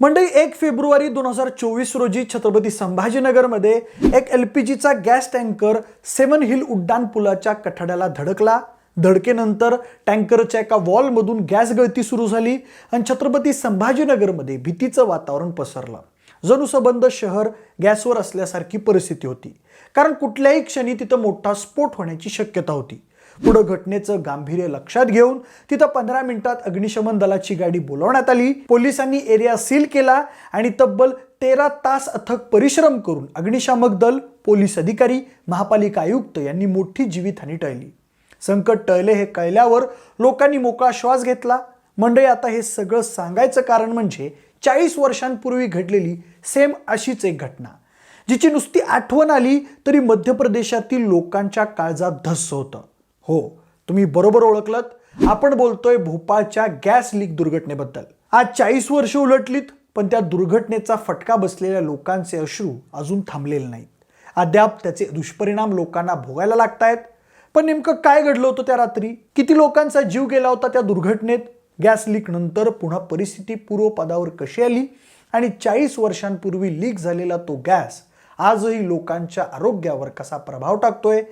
मंडळी एक फेब्रुवारी दोन हजार चोवीस रोजी छत्रपती संभाजीनगरमध्ये एक एल पी जीचा गॅस टँकर सेवन हिल उड्डाण पुलाच्या कठड्याला धडकला. धडकेनंतर टँकरच्या एका वॉलमधून गॅस गळती सुरू झाली आणि छत्रपती संभाजीनगरमध्ये भीतीचं वातावरण पसरलं. जणू संबंध शहर गॅसवर असल्यासारखी परिस्थिती होती. कारण कुठल्याही क्षणी तिथं मोठा स्फोट होण्याची शक्यता होती. पुढं घटनेचं गांभीर्य लक्षात घेऊन तिथं पंधरा मिनिटात अग्निशमन दलाची गाडी बोलवण्यात आली. पोलिसांनी एरिया सील केला आणि तब्बल तेरा तास अथक परिश्रम करून अग्निशामक दल पोलीस अधिकारी महापालिका आयुक्त यांनी मोठी जीवितहानी टळली. संकट टळले हे कळल्यावर लोकांनी मोकळा श्वास घेतला. मंडळी आता हे सगळं सांगायचं कारण म्हणजे चाळीस वर्षांपूर्वी घडलेली सेम अशीच एक घटना जिची नुसती आठवण आली तरी मध्य प्रदेशातील लोकांच्या काळजात धस्स होतं. हो तुम्ही बरोबर ओळखलत. आपण बोलतोय भोपाळच्या गॅस लीक दुर्घटनेबद्दल. आज चाळीस वर्ष उलटलीत पण त्या दुर्घटनेचा फटका बसलेल्या लोकांचे अश्रू अजून थांबलेले नाहीत. अद्याप त्याचे दुष्परिणाम लोकांना भोगायला लागतायत. पण नेमकं काय घडलं होतं त्या रात्री? किती लोकांचा जीव गेला होता त्या दुर्घटनेत? गॅस लीकनंतर पुन्हा परिस्थिती पूर्वपदावर कशी आली आणि चाळीस वर्षांपूर्वी लीक झालेला तो गॅस आजही लोकांच्या आरोग्यावर कसा प्रभाव टाकतोय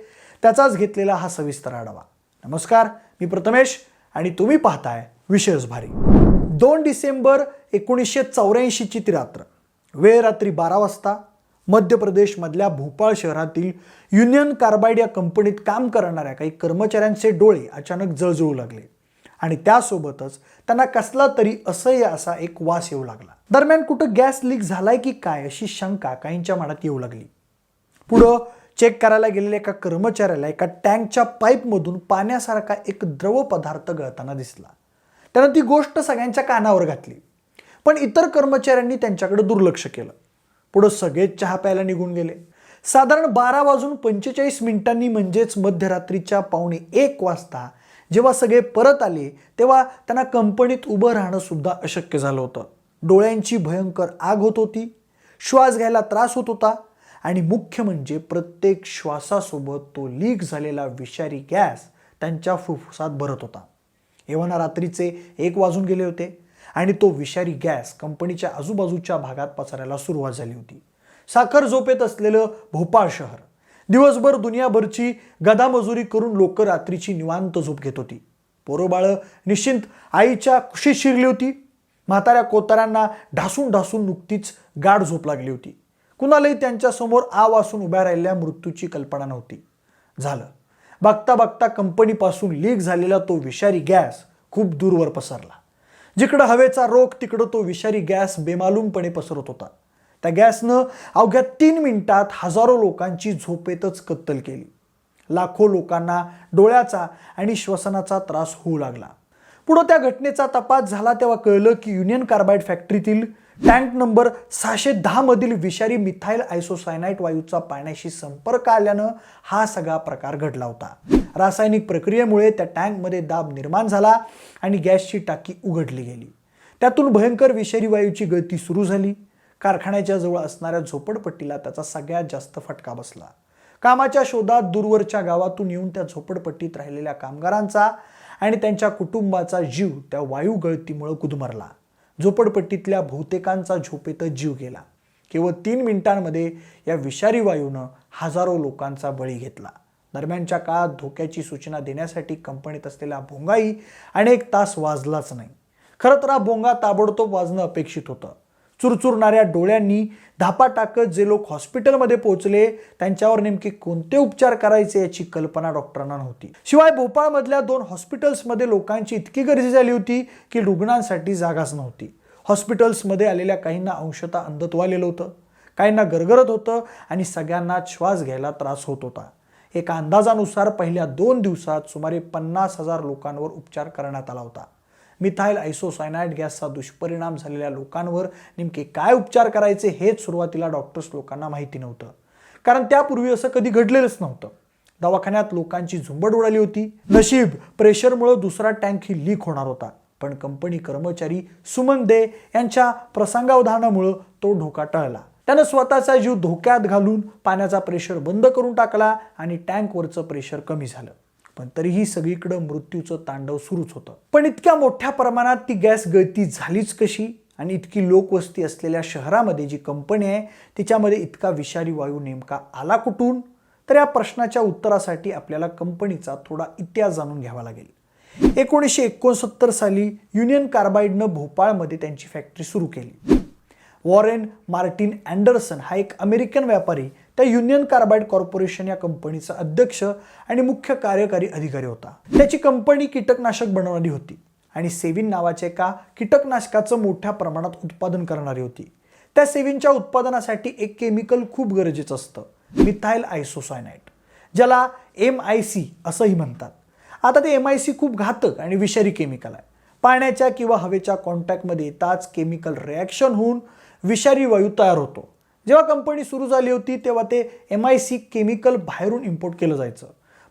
त्याचाच घेतलेला हा सविस्तर आढावा. नमस्कार मी प्रथमेश आणि तुम्ही पाहताय विशेष भारी. दोन डिसेंबर एकोणीसशे चौऱ्याऐंशीची ती रात्र. वेळ रात्री बारा वाजता मध्य प्रदेशमधल्या भोपाळ शहरातील युनियन कार्बाईड या कंपनीत काम करणाऱ्या काही कर्मचाऱ्यांचे डोळे अचानक जळजळू लागले. आणि त्यासोबतच त्यांना कसला तरी असह्य असा एक वास येऊ लागला. दरम्यान कुठं गॅस लीक झालाय की काय अशी शंका काहींच्या मनात येऊ लागली. पुढं चेक करायला गेलेल्या एका कर्मचाऱ्याला एका टँकच्या पाईपमधून पाण्यासारखा एक द्रव पदार्थ गळताना दिसला. त्यानं ती गोष्ट सगळ्यांच्या कानावर घातली. पण इतर कर्मचाऱ्यांनी त्यांच्याकडे दुर्लक्ष केलं. पुढं सगळेच चहा प्यायला निघून गेले. साधारण बारा वाजून पंचेचाळीस मिनिटांनी म्हणजेच मध्यरात्रीच्या पावणे एक वाजता जेव्हा सगळे परत आले तेव्हा त्यांना कंपनीत उभं राहणं सुद्धा अशक्य झालं होतं. डोळ्यांची भयंकर आग होत होती श्वास घ्यायला त्रास होत होता आणि मुख्य म्हणजे प्रत्येक श्वासासोबत तो लीक झालेला विषारी गॅस त्यांच्या फुफ्फुसात भरत होता. एव्हाना रात्रीचे एक वाजून गेले होते आणि तो विषारी गॅस कंपनीच्या आजूबाजूच्या भागात पसरायला सुरुवात झाली होती. साखर झोपेत असलेलं भोपाळ शहर दिवसभर दुनियाभरची गदामजुरी करून लोक रात्रीची निवांत झोप घेत होती. पोरोबाळं निश्चिंत आईच्या कुशीत शिरली होती. म्हाताऱ्या कोताऱ्यांना ढासून ढासून नुकतीच गाढ झोप लागली होती. कुणालाही त्यांच्यासमोर आ वासून उभ्या राहिलेल्या मृत्यूची कल्पना नव्हती. झालं. बघता बघता कंपनीपासून लीक झालेला तो विषारी गॅस खूप दूरवर पसरला. जिकडं हवेचा रोग तिकडं तो विषारी गॅस बेमालूमपणे पसरत होता. त्या गॅसनं अवघ्या तीन मिनिटात हजारो लोकांची झोपेतच कत्तल केली. लाखो लोकांना डोळ्याचा आणि श्वसनाचा त्रास होऊ लागला. पुढं त्या घटनेचा तपास झाला तेव्हा कळलं की युनियन कार्बाइड फॅक्टरीतील टँक नंबर सहाशे दहामधील विषारी मिथाईल आयसोसायनाईट वायूचा पाण्याशी संपर्क आल्यानं हा सगळा प्रकार घडला होता. रासायनिक प्रक्रियेमुळे त्या टँकमध्ये दाब निर्माण झाला आणि गॅसची टाकी उघडली गेली. त्यातून भयंकर विषारी वायूची गळती सुरू झाली. कारखान्याच्या जवळ असणाऱ्या झोपडपट्टीला त्याचा सगळ्यात जास्त फटका बसला. कामाच्या शोधात दूरवरच्या गावातून येऊन त्या झोपडपट्टीत राहिलेल्या कामगारांचा आणि त्यांच्या कुटुंबाचा जीव त्या वायू गळतीमुळे कुदमरला. झोपडपट्टीतल्या बहुतेकांचा झोपेतच जीव गेला. केवळ तीन मिनिटांमध्ये या विषारी वायूनं हजारो लोकांचा बळी घेतला. दरम्यानच्या काळात धोक्याची सूचना देण्यासाठी कंपनीत असलेला भोंगाही अनेक तास वाजलाच नाही. खरं तर हा भोंगा ताबडतोब वाजणं अपेक्षित होतं. चुरचुरणाऱ्या डोळ्यांनी धापा टाकत जे लोक हॉस्पिटलमध्ये पोहोचले त्यांच्यावर नेमके कोणते उपचार करायचे याची कल्पना डॉक्टरांना नव्हती. शिवाय भोपाळमधल्या दोन हॉस्पिटल्समध्ये लोकांची इतकी गर्दी झाली होती की रुग्णांसाठी जागाच नव्हती. हॉस्पिटल्समध्ये आलेल्या काहींना अंशतः अंधत्व आलेलं होतं काहींना गरगरत होतं आणि सगळ्यांना श्वास घ्यायला त्रास होत होता. एका अंदाजानुसार पहिल्या दोन दिवसात सुमारे पन्नास हजार लोकांवर उपचार करण्यात आला होता. मिथाईल आयसोसायनाईड गॅसचा दुष्परिणाम झालेल्या लोकांवर नेमके काय उपचार करायचे हेच सुरुवातीला डॉक्टर्स लोकांना माहिती नव्हतं. कारण त्यापूर्वी असं कधी घडलेलंच नव्हतं. दवाखान्यात लोकांची झुंबड उडाली होती. नशीब प्रेशरमुळे दुसरा टँक ही लीक होणार होता. पण कंपनी कर्मचारी सुमन दे यांच्या प्रसंगावधानामुळं तो धोका टळला. त्यानं स्वतःचा जीव धोक्यात घालून पाण्याचा प्रेशर बंद करून टाकला आणि टँकवरचं प्रेशर कमी झालं. पण तरीही सगळीकडं मृत्यूचं तांडव सुरूच होतं. पण इतक्या मोठ्या प्रमाणात ती गॅस गळती झालीच कशी? आणि इतकी लोकवस्ती असलेल्या शहरामध्ये जी कंपनी आहे तिच्यामध्ये इतका विषारी वायू नेमका आला कुठून? तर या प्रश्नाच्या उत्तरासाठी आपल्याला कंपनीचा थोडा इतिहास जाणून घ्यावा लागेल. एकोणीसशे एकोणसत्तर साली युनियन कार्बाईडनं भोपाळमध्ये त्यांची फॅक्टरी सुरू केली. वॉरेन मार्टिन अँडरसन हा एक अमेरिकन व्यापारी त्या युनियन कार्बाईड कॉर्पोरेशन या कंपनीचा अध्यक्ष आणि मुख्य कार्यकारी अधिकारी होता. त्याची कंपनी कीटकनाशक बनवणारी होती आणि सेविन नावाच्या एका कीटकनाशकाचं मोठ्या प्रमाणात उत्पादन करणारी होती. त्या सेविनच्या उत्पादनासाठी एक केमिकल खूप गरजेचं असतं मिथाईल आयसोसायनाईट ज्याला एम आय सी असंही म्हणतात. आता ते एम आय सी खूप घातक आणि विषारी केमिकल आहे. पाण्याच्या किंवा हवेच्या कॉन्टॅक्टमध्ये येताच केमिकल रिॲक्शन होऊन विषारी वायू तयार होतो. जेव्हा कंपनी सुरू झाली होती तेव्हा ते एम आय सी केमिकल बाहेरून इम्पोर्ट केलं जायचं.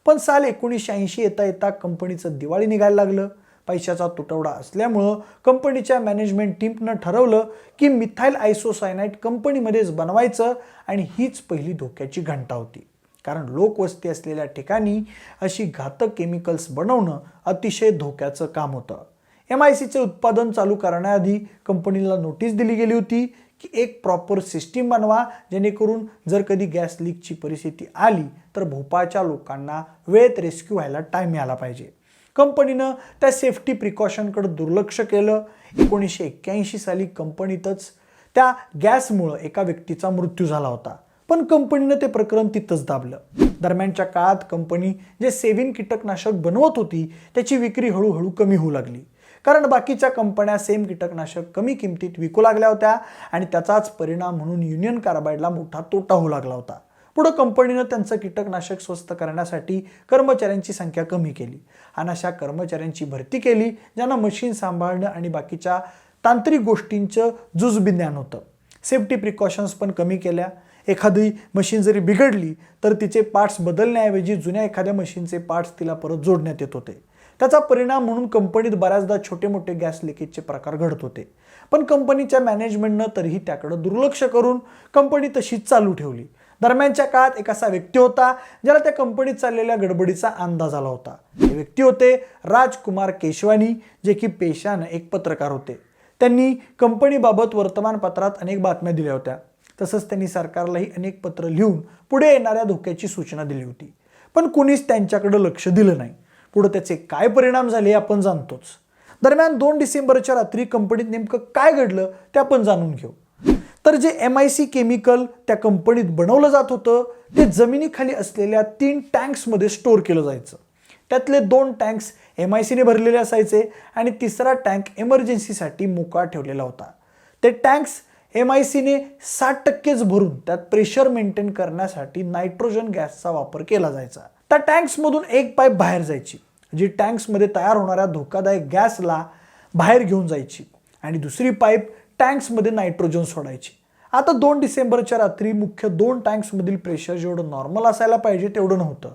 पण साल एकोणीसशे ऐंशी येता येता कंपनीचं दिवाळी निघायला लागलं. पैशाचा तुटवडा असल्यामुळं कंपनीच्या मॅनेजमेंट टीमनं ठरवलं की मिथाईल आयसोसायनाईट कंपनीमध्येच बनवायचं आणि हीच पहिली धोक्याची घंटा होती. कारण लोकवस्ती असलेल्या ठिकाणी अशी घातक केमिकल्स बनवणं अतिशय धोक्याचं काम होतं. एम आय सीचे उत्पादन चालू करण्याआधी कंपनीला नोटीस दिली गेली होती की एक प्रॉपर सिस्टीम बनवा जेणेकरून जर कधी गॅस लीकची परिस्थिती आली तर भोपाळच्या लोकांना वेळेत रेस्क्यू व्हायला टाईम मिळाला पाहिजे. कंपनीनं त्या सेफ्टी प्रिकॉशनकडे दुर्लक्ष केलं. एकोणीसशे एक्क्याऐंशी साली कंपनीतच त्या गॅसमुळं एका व्यक्तीचा मृत्यू झाला होता. पण कंपनीनं ते प्रकरण तिथंच दाबलं. दरम्यानच्या काळात कंपनी जे सेविन कीटकनाशक बनवत होती त्याची विक्री हळूहळू कमी होऊ लागली. कारण बाकीच्या कंपन्या सेम कीटकनाशक कमी किमतीत विकू लागल्या होत्या आणि त्याचाच परिणाम म्हणून युनियन कार्बाईडला मोठा तोटा होऊ लागला होता. पुढं कंपनीनं त्यांचं कीटकनाशक स्वस्त करण्यासाठी कर्मचाऱ्यांची संख्या कमी केली आणि अशा कर्मचाऱ्यांची भरती केली ज्यांना मशीन सांभाळणं आणि बाकीच्या तांत्रिक गोष्टींचं जुजबी ज्ञान होतं. सेफ्टी प्रिकॉशन्स पण कमी केल्या. एखादी मशीन जरी बिघडली तर तिचे पार्ट्स बदलण्याऐवजी जुन्या एखाद्या मशीनचे पार्ट्स तिला परत जोडण्यात येत होते. त्याचा परिणाम म्हणून कंपनीत बऱ्याचदा छोटे मोठे गॅस लिकेजचे प्रकार घडत होते. पण कंपनीच्या मॅनेजमेंटनं तरीही त्याकडे दुर्लक्ष करून कंपनी तशीच चालू ठेवली. दरम्यानच्या काळात एक असा व्यक्ती होता ज्याला त्या कंपनीत चाललेल्या गडबडीचा अंदाज आला होता. ते व्यक्ती होते राजकुमार केशवानी जे की पेशानं एक पत्रकार होते. त्यांनी कंपनीबाबत वर्तमानपत्रात अनेक बातम्या दिल्या होत्या. तसंच त्यांनी सरकारलाही अनेक पत्र लिहून पुढे येणाऱ्या धोक्याची सूचना दिली होती. पण कुणीच त्यांच्याकडे लक्ष दिलं नाही. पुढे त्याचे काय परिणाम झाले आपण जाणतोच. दरम्यान दोन डिसेंबरच्या रात्री कंपनीत नेमकं काय घडलं ते आपण जाणून घेऊ. तर जे एम आय सी केमिकल त्या कंपनीत बनवलं जात होतं ते जमिनीखाली असलेल्या तीन टँक्समध्ये स्टोअर केलं जायचं. त्यातले दोन टँक्स एम आय सीने भरलेले असायचे आणि तिसरा टँक एमर्जन्सीसाठी मोकळा ठेवलेला होता. ते टँक्स एम आय सीने साठ टक्केच भरून त्यात प्रेशर मेंटेन करण्यासाठी नायट्रोजन गॅसचा वापर केला जायचा. त्या टँक्समधून एक पाईप बाहेर जायची जी टँक्समध्ये तयार होणाऱ्या धोकादायक गॅसला बाहेर घेऊन जायची आणि दुसरी पाईप टँक्समध्ये नायट्रोजन सोडायची. आता दोन डिसेंबरच्या रात्री मुख्य दोन टँक्समधील प्रेशर जेवढं नॉर्मल असायला पाहिजे तेवढं नव्हतं.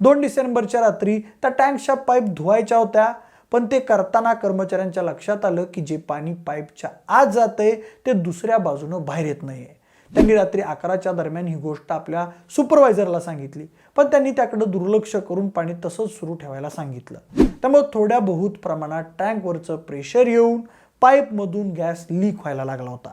दोन डिसेंबरच्या रात्री त्या टँक्सच्या पाईप धुवायच्या होत्या पण ते करताना कर्मचाऱ्यांच्या लक्षात आलं की जे पाणी पाईपच्या आत जातंय ते दुसऱ्या बाजूनं बाहेर येत नाहीये. त्यांनी रात्री अकराच्या दरम्यान ही गोष्ट आपल्या सुपरवायझरला सांगितली. पण त्यांनी त्याकडे दुर्लक्ष करून पाणी तसंच सुरू ठेवायला सांगितलं. त्यामुळे थोड्या बहुत प्रमाणात टँकवरचं प्रेशर येऊन पाईपमधून गॅस लीक व्हायला लागला होता.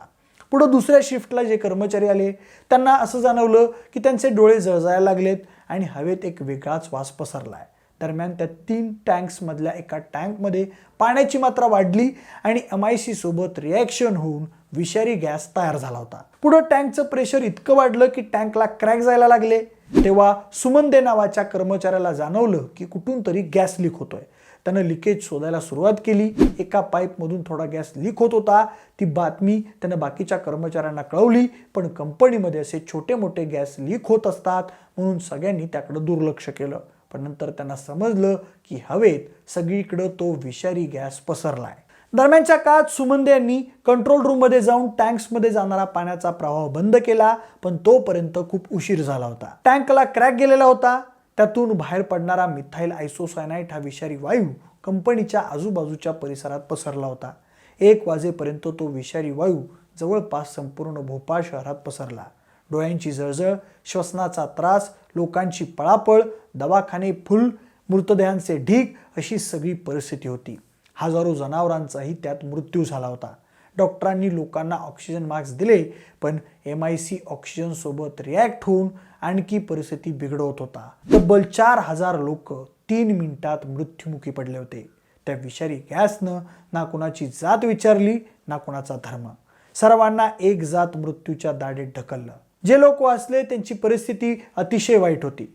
पुढं दुसऱ्या शिफ्टला जे कर्मचारी आले त्यांना असं जाणवलं की त्यांचे डोळे जळजायला लागलेत आणि हवेत एक वेगळाच वास पसरला आहे दरम्यान त्या तीन टँक्समधल्या एका टँकमध्ये पाण्याची मात्रा वाढली आणि एम आय सी सोबत रिॲक्शन होऊन विषारी गॅस तयार झाला होता. पुढं टँकचं प्रेशर इतकं वाढलं की टँकला क्रॅक जायला लागले. तेव्हा सुमंदे नावाच्या कर्मचाऱ्याला जाणवलं की कुठून तरी गॅस लीक होतोय. त्यानं लिकेज शोधायला सुरुवात केली. एका पाईपमधून थोडा गॅस लीक होत होता. ती बातमी त्यानं बाकीच्या कर्मचाऱ्यांना कळवली पण कंपनीमध्ये असे छोटे मोठे गॅस लीक होत असतात म्हणून सगळ्यांनी त्याकडं दुर्लक्ष केलं. पण नंतर त्यांना समजलं की हवेत सगळीकडं तो विषारी गॅस पसरलाय. दरम्यानच्या काळात सुमंदे यांनी कंट्रोल रूममध्ये जाऊन टँक्समध्ये जाणारा पाण्याचा प्रवाह बंद केला पण तोपर्यंत खूप उशीर झाला होता. टँकला क्रॅक गेलेला होता. त्यातून बाहेर पडणारा मिथाईल आयसोसायनाईट हा विषारी वायू कंपनीच्या आजूबाजूच्या परिसरात पसरला होता. एक वाजेपर्यंत तो विषारी वायू जवळपास संपूर्ण भोपाळ शहरात पसरला. डोळ्यांची जळजळ श्वसनाचा त्रास लोकांची पळापळ दवाखाने फुल मृतदेहांचे ढीग अशी सगळी परिस्थिती होती. हजारो जनावरांचाही त्यात मृत्यू झाला होता. डॉक्टरांनी लोकांना ऑक्सिजन मास्क दिले पण एम आय सी ऑक्सिजन सोबत रिॲक्ट होऊन आणखी परिस्थिती बिघडवत होता. तब्बल चार हजार लोक तीन मिनिटात मृत्युमुखी पडले होते. त्या विषारी गॅसनं ना कुणाची जात विचारली ना कुणाचा धर्म. सर्वांना एक जात मृत्यूच्या दाढेत ढकललं. जे लोक वाचले त्यांची परिस्थिती अतिशय वाईट होती.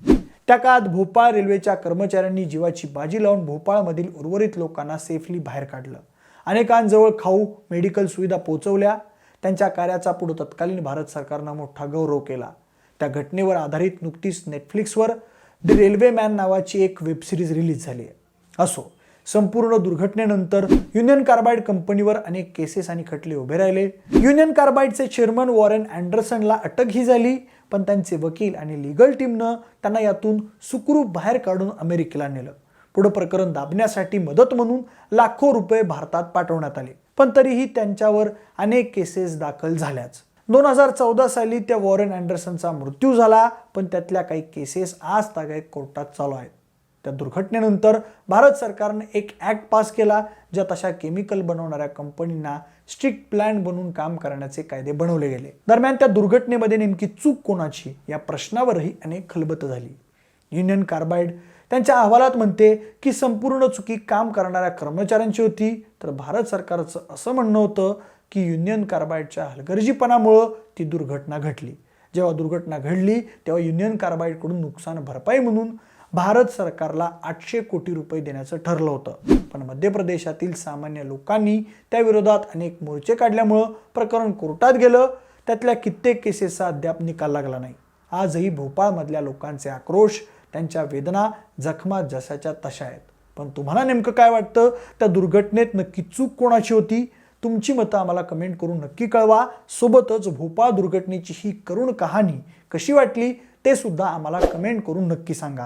त्या काळात भोपाळ रेल्वेच्या कर्मचाऱ्यांनी जीवाची बाजी लावून भोपाळमधील उर्वरित लोकांना सेफली बाहेर काढलं. अनेकांजवळ खाऊ मेडिकल सुविधा पोहोचवल्या. त्यांच्या कार्याचा पुढे तत्कालीन भारत सरकारनं मोठा गौरव केला. त्या घटनेवर आधारित नुकतीच नेटफ्लिक्सवर द रेल्वे मॅन नावाची एक वेबसिरीज रिलीज झाली आहे. असो संपूर्ण दुर्घटनेनंतर युनियन कार्बाईड कंपनीवर अनेक केसेस आणि खटले उभे राहिले. युनियन कार्बाईडचे चेअरमन वॉरेन अँडरसनला अटकही झाली पण त्यांचे वकील आणि लिगल टीमनं त्यांना यातून सुखरूप बाहेर काढून अमेरिकेला नेलं. पुढं प्रकरण दाबण्यासाठी मदत म्हणून लाखो रुपये भारतात पाठवण्यात आले. पण तरीही त्यांच्यावर अनेक केसेस दाखल झाल्याच. दोन हजार चौदा साली त्या वॉरेन अँडरसनचा मृत्यू झाला पण त्यातल्या काही केसेस आज तागायत कोर्टात चालू आहेत. त्या दुर्घटनेनंतर भारत सरकारनं एक ॲक्ट पास केला ज्यात अशा केमिकल बनवणाऱ्या कंपनींना स्ट्रिक्ट प्लॅन बनवून काम करण्याचे कायदे बनवले गेले. दरम्यान त्या दुर्घटनेमध्ये नेमकी चूक कोणाची या प्रश्नावरही अनेक खलबत झाली. युनियन कार्बाईड त्यांच्या अहवालात म्हणते की संपूर्ण चुकी काम करणाऱ्या कर्मचाऱ्यांची होती. तर भारत सरकारचं असं म्हणणं होतं की युनियन कार्बाईडच्या हलगर्जीपणामुळं ती दुर्घटना घडली. जेव्हा दुर्घटना घडली तेव्हा युनियन कार्बाईडकडून नुकसान भरपाई म्हणून भारत सरकारला आठशे कोटी रुपये देण्याचं ठरलं होतं. पण मध्य प्रदेशातील सामान्य लोकांनी त्या विरोधात अनेक मोर्चे काढल्यामुळं प्रकरण कोर्टात गेलं. त्यातल्या कित्येक केसेसचा अद्याप निकाल लागला नाही. आजही भोपाळमधल्या लोकांचे आक्रोश त्यांच्या वेदना जखमा जशाच्या तशा आहेत. पण तुम्हाला नेमकं काय वाटतं? त्या दुर्घटनेत नक्की चूक कोणाची होती? तुमची मतं आम्हाला कमेंट करून नक्की कळवा. सोबतच भोपाळ दुर्घटनेची ही करुण कहाणी कशी वाटली? ते सुद्धा आम्हाला कमेंट करून नक्की सांगा.